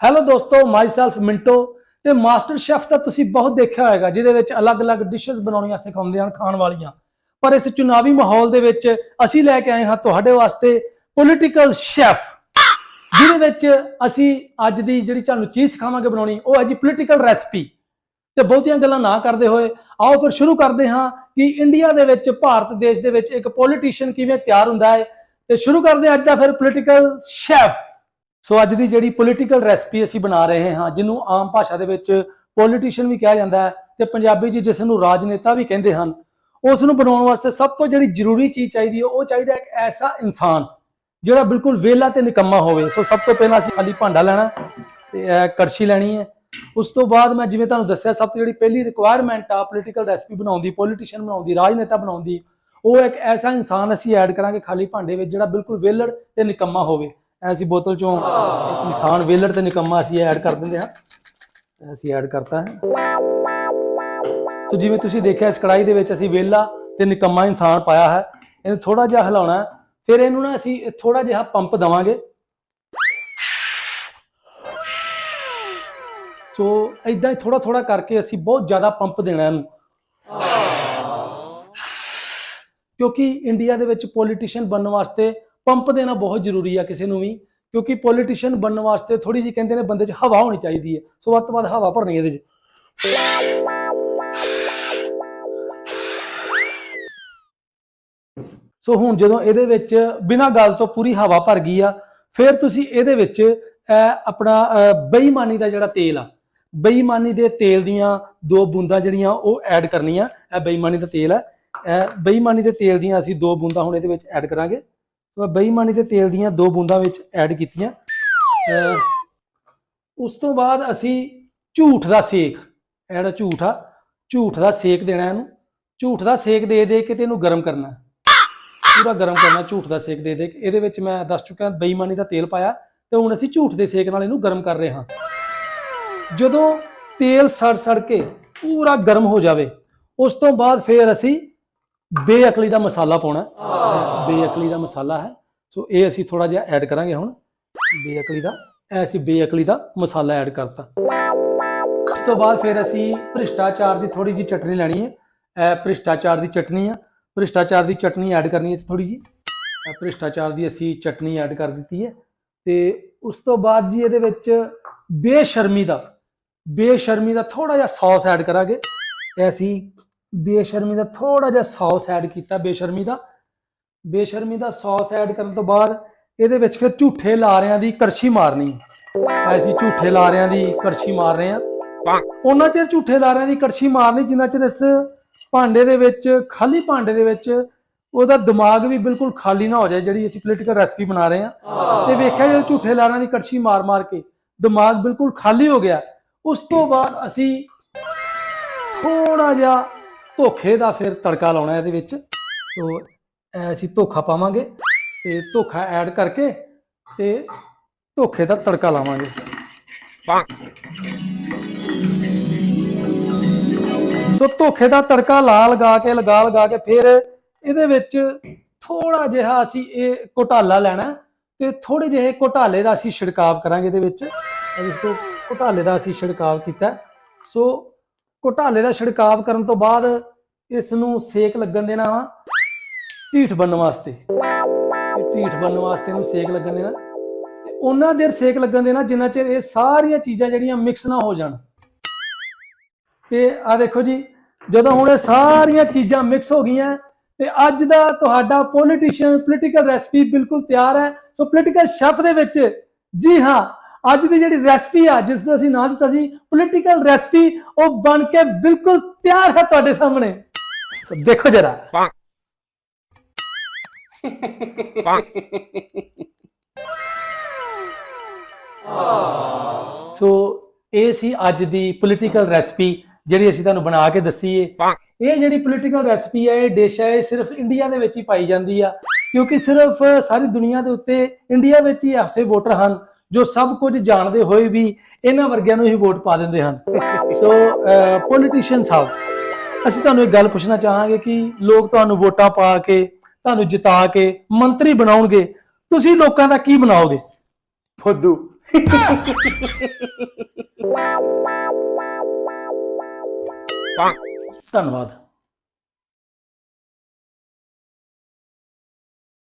Hello ਦੋਸਤੋ ਮਾਈ self ਮਿੰਟੋ ਤੇ master chef ਤਾਂ ਤੁਸੀਂ ਬਹੁਤ ਦੇਖਿਆ ਹੋਵੇਗਾ ਜਿਹਦੇ ਵਿੱਚ ਅਲੱਗ-ਅਲੱਗ ਡਿਸ਼ਸ ਬਣਾਉਣੀਆਂ ਸਿਖਾਉਂਦੇ ਹਨ, ਖਾਣ ਵਾਲੀਆਂ। ਪਰ ਇਸ ਚੁਣਾਵੀ ਮਾਹੌਲ ਦੇ ਵਿੱਚ ਅਸੀਂ ਲੈ ਕੇ ਆਏ ਹਾਂ ਤੁਹਾਡੇ ਵਾਸਤੇ ਪੋਲੀਟੀਕਲ ਸ਼ੈਫ ਜਿਹਦੇ ਵਿੱਚ ਅਸੀਂ ਅੱਜ ਦੀ ਜਿਹੜੀ ਤੁਹਾਨੂੰ ਚੀਜ਼ ਸਿਖਾਵਾਂਗੇ ਬਣਾਉਣੀ, ਉਹ ਹੈ ਜੀ ਪੋਲੀਟੀਕਲ ਰੈਸਪੀ ਤੇ ਬਹੁਤੀਆਂ ਗੱਲਾਂ ਨਾ ਕਰਦੇ ਹੋਏ, ਆਓ ਫਿਰ ਸ਼ੁਰੂ ਕਰਦੇ ਹਾਂ ਕਿ ਇੰਡੀਆ ਦੇ ਵਿੱਚ, ਭਾਰਤ ਦੇਸ਼ ਦੇ ਵਿੱਚ ਇੱਕ ਪੋਲੀਟੀਸ਼ੀਅਨ ਕਿਵੇਂ ਤਿਆਰ ਹੁੰਦਾ ਹੈ। ਤੇ ਸ਼ੁਰੂ ਕਰਦੇ ਹਾਂ ਅੱਜ ਦਾ ਫਿਰ ਪੋਲੀਟੀਕਲ ਸ਼ੈਫ ਸੋ ਅੱਜ ਦੀ ਜਿਹੜੀ ਪੋਲੀਟੀਕਲ ਰੈਸਪੀ ਅਸੀਂ ਬਣਾ ਰਹੇ ਹਾਂ, ਜਿਹਨੂੰ ਆਮ ਭਾਸ਼ਾ ਦੇ ਵਿੱਚ ਪੋਲੀਟੀਸ਼ੀਅਨ ਵੀ ਕਿਹਾ ਜਾਂਦਾ ਹੈ ਤੇ ਪੰਜਾਬੀ 'ਚ ਜਿਸ ਨੂੰ ਰਾਜਨੇਤਾ ਵੀ ਕਹਿੰਦੇ ਹਨ ਉਸ ਨੂੰ ਬਣਾਉਣ ਵਾਸਤੇ ਸਭ ਤੋਂ ਜਿਹੜੀ ਜ਼ਰੂਰੀ ਚੀਜ਼ ਚਾਹੀਦੀ ਹੈ, ਉਹ ਚਾਹੀਦਾ ਇੱਕ ਐਸਾ ਇਨਸਾਨ ਜਿਹੜਾ ਬਿਲਕੁਲ ਵਿਹਲਾ ਤੇ ਨਿਕੰਮਾ ਹੋਵੇ। ਸੋ ਸਭ ਤੋਂ ਪਹਿਲਾਂ ਅਸੀਂ ਖਾਲੀ ਭਾਂਡਾ ਲੈਣਾ ਤੇ ਇਹ ਕੜਛੀ ਲੈਣੀ ਹੈ। ਉਸ ਤੋਂ ਬਾਅਦ ਮੈਂ ਜਿਵੇਂ ਤੁਹਾਨੂੰ ਦੱਸਿਆ, ਸਭ ਤੋਂ ਜਿਹੜੀ ਪਹਿਲੀ ਰਿਕੁਆਇਰਮੈਂਟ ਆ ਪੋਲੀਟੀਕਲ ਰੈਸਪੀ ਬਣਾਉਣ ਦੀ ਪੋਲੀਟੀਸ਼ੀਅਨ ਬਣਾਉਣ ਦੀ, ਰਾਜਨੇਤਾ ਬਣਾਉਣ ਦੀ, ਉਹ ਇੱਕ ਐਸਾ ਇਨਸਾਨ ਅਸੀਂ ਐਡ ਕਰਾਂਗੇ ਖਾਲੀ ਭਾਂਡੇ ਵਿੱਚ ਜਿਹੜਾ ਬਿਲਕੁਲ ਵਿਹਲੜ ਤੇ ਨਿਕੰਮਾ ਹੋਵੇ। ਐਸੀ ਬੋਤਲ ਚੋਂ ਇੱਕ ਇਨਸਾਨ ਵਿਹਲੜ ਤੇ ਨਿਕੰਮਾ ਅਸੀਂ ਐਡ ਕਰ ਦਿੰਦੇ ਹਾਂ। ਅਸੀਂ ਐਡ ਕਰਤਾ ਹੈ। ਸੋ ਜਿਵੇਂ ਤੁਸੀਂ ਦੇਖਿਆ, ਇਸ ਕੜਾਈ ਦੇ ਵਿੱਚ ਅਸੀਂ ਵਿਹਲਾ ਤੇ ਨਿਕੰਮਾ ਇਨਸਾਨ ਪਾਇਆ ਹੈ। ਇਹਨੂੰ ਥੋੜਾ ਜਿਹਾ ਹਿਲਾਉਣਾ ਫਿਰ ਇਹਨੂੰ ਨਾ ਅਸੀਂ ਥੋੜਾ ਜਿਹਾ ਪੰਪ ਦਵਾਂਗੇ। ਸੋ ਇਦਾਂ ਹੀ ਥੋੜਾ ਥੋੜਾ ਕਰਕੇ ਅਸੀਂ ਬਹੁਤ ਜ਼ਿਆਦਾ ਪੰਪ ਦੇਣਾ ਇਹਨੂੰ। ਕਿਉਂਕਿ ਇੰਡੀਆ ਦੇ ਵਿੱਚ ਪੋਲੀਟੀਸ਼ੀਅਨ ਬਣਨ ਵਾਸਤੇ ਪੰਪ ਦੇਣਾ ਬਹੁਤ ਜ਼ਰੂਰੀ ਆ ਕਿਸੇ ਨੂੰ ਵੀ, ਕਿਉਂਕਿ ਪੋਲੀਟੀਸ਼ੀਅਨ ਬਣਨ ਵਾਸਤੇ ਥੋੜੀ ਜੀ ਕਹਿੰਦੇ ਨੇ ਬੰਦੇ 'ਚ ਹਵਾ ਹੋਣੀ ਚਾਹੀਦੀ ਹੈ, ਸੋ ਵੱਧ ਤੋਂ ਵੱਧ ਹਵਾ ਭਰਨੀ ਇਹਦੇ 'ਚ। ਸੋ ਹੁਣ ਜਦੋਂ ਇਹਦੇ ਵਿੱਚ ਬਿਨਾਂ ਗੱਲ ਤੋਂ ਪੂਰੀ ਹਵਾ ਭਰ ਗਈ ਆ, ਫਿਰ ਤੁਸੀਂ ਇਹਦੇ ਵਿੱਚ ਇਹ ਆਪਣਾ ਬੇਈਮਾਨੀ ਦਾ ਜਿਹੜਾ ਤੇਲ ਆ, ਬੇਈਮਾਨੀ ਦੇ ਤੇਲ ਦੀਆਂ ਦੋ ਬੂੰਦਾਂ ਜਿਹੜੀਆਂ ਉਹ ਐਡ ਕਰਨੀਆਂ, ਇਹ ਬੇਈਮਾਨੀ ਦਾ ਤੇਲ ਹੈ ਇਹ ਬੇਈਮਾਨੀ ਦੇ ਤੇਲ ਦੀਆਂ ਅਸੀਂ ਦੋ ਬੂੰਦਾਂ ਹੁਣ ਇਹਦੇ ਵਿੱਚ ਐਡ ਕਰਾਂਗੇ। ਬੇਈਮਾਨੀ ਦੇ ਤੇਲ ਦੀਆਂ ਦੋ ਬੂੰਦਾਂ ਵਿੱਚ ਐਡ ਕੀਤੀਆਂ। ਉਸ ਤੋਂ ਬਾਅਦ ਅਸੀਂ ਝੂਠ ਦਾ ਸੇਕ, ਇਹ ਝੂਠ ਆ, ਝੂਠ ਦਾ ਸੇਕ ਦੇਣਾ ਇਹਨੂੰ। ਝੂਠ ਦਾ ਸੇਕ ਦੇ ਦੇ ਕੇ ਤੇ ਇਹਨੂੰ ਗਰਮ ਕਰਨਾ। ਪੂਰਾ ਗਰਮ ਕਰਨਾ, ਝੂਠ ਦਾ ਸੇਕ ਦੇ ਦੇ ਕੇ। ਇਹਦੇ ਵਿੱਚ ਮੈਂ ਦੱਸ ਚੁੱਕਾ ਬੇਈਮਾਨੀ ਦਾ ਤੇਲ ਪਾਇਆ ਤੇ ਹੁਣ ਅਸੀਂ ਝੂਠ ਦੇ ਸੇਕ ਨਾਲ ਇਹਨੂੰ ਗਰਮ ਕਰ ਰਹੇ ਹਾਂ। ਜਦੋਂ ਤੇਲ ਸੜ ਸੜ ਕੇ ਪੂਰਾ ਗਰਮ ਹੋ ਜਾਵੇ, ਉਸ ਤੋਂ ਬਾਅਦ ਫਿਰ ਅਸੀਂ ਬੇਅਕਲੀ ਦਾ ਮਸਾਲਾ ਪਾਉਣਾ ਬੇਅਕਲੀ ਦਾ ਮਸਾਲਾ ਹੈ। ਸੋ ਇਹ ਅਸੀਂ ਥੋੜਾ ਜਿਹਾ ਐਡ ਕਰਾਂਗੇ ਹੁਣ। ਬੇਅਕਲੀ ਦਾ, ਇਹ ਅਸੀਂ ਬੇਅਕਲੀ ਦਾ ਮਸਾਲਾ ਐਡ ਕਰਤਾ। ਉਸ ਤੋਂ ਬਾਅਦ ਫਿਰ ਅਸੀਂ ਭ੍ਰਿਸ਼ਟਾਚਾਰ ਦੀ ਥੋੜੀ ਜੀ ਚਟਨੀ ਲੈਣੀ ਹੈ। ਇਹ ਭ੍ਰਿਸ਼ਟਾਚਾਰ ਦੀ ਚਟਨੀ ਆ। ਭ੍ਰਿਸ਼ਟਾਚਾਰ ਦੀ ਚਟਨੀ ਐਡ ਕਰਨੀ ਹੈ ਥੋੜੀ ਜੀ ਭ੍ਰਿਸ਼ਟਾਚਾਰ ਦੀ ਅਸੀਂ ਚਟਨੀ ਐਡ ਕਰ ਦਿੱਤੀ ਹੈ। ਤੇ ਉਸ ਤੋਂ ਬਾਅਦ ਜੀ ਇਹਦੇ ਵਿੱਚ ਬੇਸ਼ਰਮੀ ਦਾ ਬੇਸ਼ਰਮੀ ਦਾ ਥੋੜਾ ਜਿਹਾ ਸੌਸ ਐਡ ਕਰਾਂਗੇ। ਤੇ ਅਸੀਂ ਬੇਸ਼ਰਮੀ ਦਾ ਥੋੜਾ ਜਿਹਾ ਸੌਸ ਐਡ ਕੀਤਾ, ਬੇਸ਼ਰਮੀ ਦਾ। ਬੇਸ਼ਰਮੀ ਦਾ ਸੌਸ ਐਡ ਕਰਨ ਤੋਂ ਬਾਅਦ ਇਹਦੇ ਵਿੱਚ ਫਿਰ ਝੂਠੇ ਲਾਰਿਆਂ ਦੀ ਕੜਛੀ ਮਾਰਨੀ। ਅਸੀਂ ਝੂਠੇ ਲਾਰਿਆਂ ਦੀ ਕੜਛੀ ਮਾਰ ਰਹੇ ਹਾਂ। ਉਹਨਾਂ ਚਿਰ ਝੂਠੇ ਲਾਰਿਆਂ ਦੀ ਕੜਛੀ ਮਾਰਨੀ, ਜਿੰਨਾ ਚਿਰ ਇਸ ਭਾਂਡੇ ਦੇ ਵਿੱਚ, ਖਾਲੀ ਭਾਂਡੇ ਦੇ ਵਿੱਚ ਉਹਦਾ ਦਿਮਾਗ ਵੀ ਬਿਲਕੁਲ ਖਾਲੀ ਨਾ ਹੋ ਜਾਏ, ਜਿਹੜੀ ਅਸੀਂ ਪੋਲੀਟੀਕਲ ਰੈਸਪੀ ਬਣਾ ਰਹੇ ਹਾਂ। ਤੇ ਵੇਖਿਆ ਜਦੋਂ ਝੂਠੇ ਲਾਰਿਆਂ ਦੀ ਕੜਛੀ ਮਾਰ ਮਾਰ ਕੇ ਦਿਮਾਗ ਬਿਲਕੁਲ ਖਾਲੀ ਹੋ ਗਿਆ। ਉਸ ਤੋਂ ਬਾਅਦ ਅਸੀਂ ਥੋੜਾ ਜਿਹਾ ਧੋਖੇ ਦਾ ਫਿਰ ਤੜਕਾ ਲਾਉਣਾ ਇਹਦੇ ਵਿੱਚ। ਸੋ ਇਹ ਅਸੀਂ ਧੋਖਾ ਪਾਵਾਂਗੇ ਤੇ ਧੋਖਾ ਐਡ ਕਰਕੇ ਤੇ ਧੋਖੇ ਦਾ ਤੜਕਾ ਲਾਵਾਂਗੇ। ਸੋ ਧੋਖੇ ਦਾ ਤੜਕਾ ਲਾ ਲਗਾ ਕੇ, ਲਗਾ ਲਗਾ ਕੇ ਫਿਰ ਇਹਦੇ ਵਿੱਚ ਥੋੜਾ ਜਿਹਾ ਅਸੀਂ ਇਹ ਘੋਟਾਲਾ ਲੈਣਾ ਤੇ ਥੋੜੇ ਜਿਹੇ ਘੋਟਾਲੇ ਦਾ ਅਸੀਂ ਛਿੜਕਾਵ ਕਰਾਂਗੇ ਇਹਦੇ ਵਿੱਚ। ਇਸ ਤੋਂ ਘੋਟਾਲੇ ਦਾ ਅਸੀਂ ਛਿੜਕਾਵ ਕੀਤਾ ਸੋ ਘੋਟਾਲੇ ਦਾ ਛਿੜਕਾਵ ਕਰਨ ਤੋਂ ਬਾਅਦ ਇਸ ਨੂੰ ਸੇਕ ਲੱਗਣ ਦੇਣਾ ਵਾ ਢੀਠ ਬਣਨ ਵਾਸਤੇ। ਢੀਠ ਬਣਨ ਵਾਸਤੇ ਇਹਨੂੰ ਸੇਕ ਲੱਗਣ ਦੇਣਾ। ਤੇ ਉਹਨਾਂ ਦੇਰ ਸੇਕ ਲੱਗਣ ਦੇਣਾ ਜਿੰਨਾ ਚਿਰ ਇਹ ਸਾਰੀਆਂ ਚੀਜ਼ਾਂ ਜਿਹੜੀਆਂ ਮਿਕਸ ਨਾ ਹੋ ਜਾਣ। ਤੇ ਆ ਦੇਖੋ ਜੀ, ਜਦੋਂ ਹੁਣ ਇਹ ਸਾਰੀਆਂ ਚੀਜ਼ਾਂ ਮਿਕਸ ਹੋ ਗਈਆਂ, ਤੇ ਅੱਜ ਦਾ ਤੁਹਾਡਾ ਪੋਲੀਟੀਸ਼ੀਅਨ ਪੋਲੀਟੀਕਲ ਰੈਸਪੀ ਬਿਲਕੁਲ ਤਿਆਰ ਹੈ। ਸੋ ਪੋਲੀਟੀਕਲ ਸ਼ੈਫ ਦੇ ਵਿੱਚ, ਜੀ ਹਾਂ ਅੱਜ ਦੀ ਜਿਹੜੀ ਰੈਸਪੀ ਆ ਜਿਸ ਦਾ ਅਸੀਂ ਨਾਮ ਦਿੱਤਾ ਸੀ ਪੋਲੀਟੀਕਲ ਰੈਸਪੀ ਉਹ ਬਣ ਕੇ ਬਿਲਕੁਲ ਤਿਆਰ ਹੈ ਤੁਹਾਡੇ ਸਾਹਮਣੇ। ਦੇਖੋ ਜਰਾ। ਸੋ ਇਹ ਸੀ ਅੱਜ ਦੀ ਪੋਲੀਟੀਕਲ ਰੈਸਪੀ ਜਿਹੜੀ ਅਸੀਂ ਤੁਹਾਨੂੰ ਬਣਾ ਕੇ ਦੱਸੀ ਏ ਇਹ ਜਿਹੜੀ ਪੋਲੀਟੀਕਲ ਰੈਸਪੀ ਹੈ ਇਹ ਡਿਸ਼ ਹੈ ਇਹ ਸਿਰਫ ਇੰਡੀਆ ਦੇ ਵਿੱਚ ਹੀ ਪਾਈ ਜਾਂਦੀ ਆ। ਕਿਉਂਕਿ ਸਿਰਫ ਸਾਰੀ ਦੁਨੀਆ ਦੇ ਉੱਤੇ ਇੰਡੀਆ ਵਿੱਚ ਹੀ ਐਸੇ ਵੋਟਰ ਹਨ ਜੋ ਸਭ ਕੁਝ ਜਾਣਦੇ ਹੋਏ ਵੀ ਇਹਨਾਂ ਵਰਗਿਆਂ ਨੂੰ ਹੀ ਵੋਟ ਪਾ ਦਿੰਦੇ ਹਨ। ਸੋ ਪੋਲੀਟੀਸ਼ੀਅਨ ਸਾਹਿਬ ਅਸੀਂ ਤੁਹਾਨੂੰ ਇੱਕ ਗੱਲ ਪੁੱਛਣਾ ਚਾਹਾਂਗੇ ਕਿ ਲੋਕ ਤੁਹਾਨੂੰ ਵੋਟਾਂ ਪਾ ਕੇ ਤੁਹਾਨੂੰ ਜਿਤਾ ਕੇ ਮੰਤਰੀ ਬਣਾਉਣਗੇ। ਤੁਸੀਂ ਲੋਕਾਂ ਦਾ ਕੀ ਬਣਾਓਗੇ? ਫੁੱਦੂ। ਧੰਨਵਾਦ।